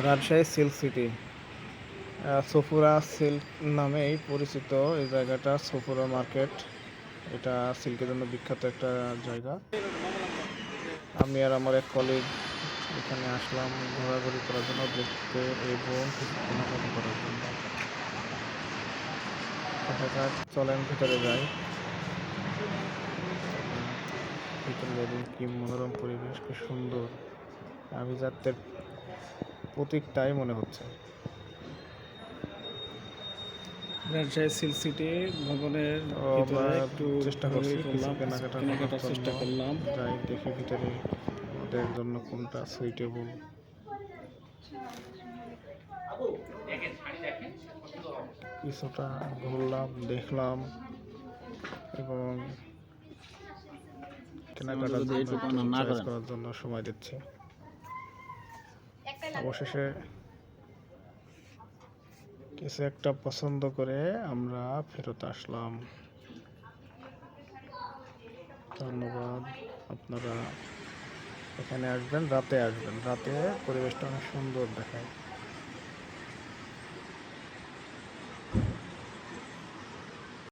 Rajshahi silk city. Safura silk নামেই পরিচিত এই জায়গাটা, সফুরা মার্কেট। এটা সিল্কের জন্য বিখ্যাত একটা জায়গা। আমি আর আমার এক কলিগ এখানে আসলাম ঘোরাঘুরি করার জন্য, দেখতে এবং কেনাকাটা করার জন্য। চলেন ভিতরে যাই। ভিতরে দেখুন কি মনোরম পরিবেশ কি সুন্দর। আভিজাত্যের প্রতীকটাই মনে হচ্ছে। রাজশাহী সিল্ক সিটি ভবনের একটু চেষ্টা করছি কেনাকাটার চেষ্টা করলাম। যাই দেখি ভিতরে আমাদের জন্য কোনটা সুইটেবল কিছুটা ঘুরলাম দেখলাম এবং কেনাকাটার জন্য সময় দিচ্ছি। অবশেষে কিছু একটা পছন্দ করে আমরা ফেরত আসলাম। ধন্যবাদ, আপনারা এখানে আসবেন, রাতে আসবেন। রাতে পরিবেশটা অনেক সুন্দর দেখায়।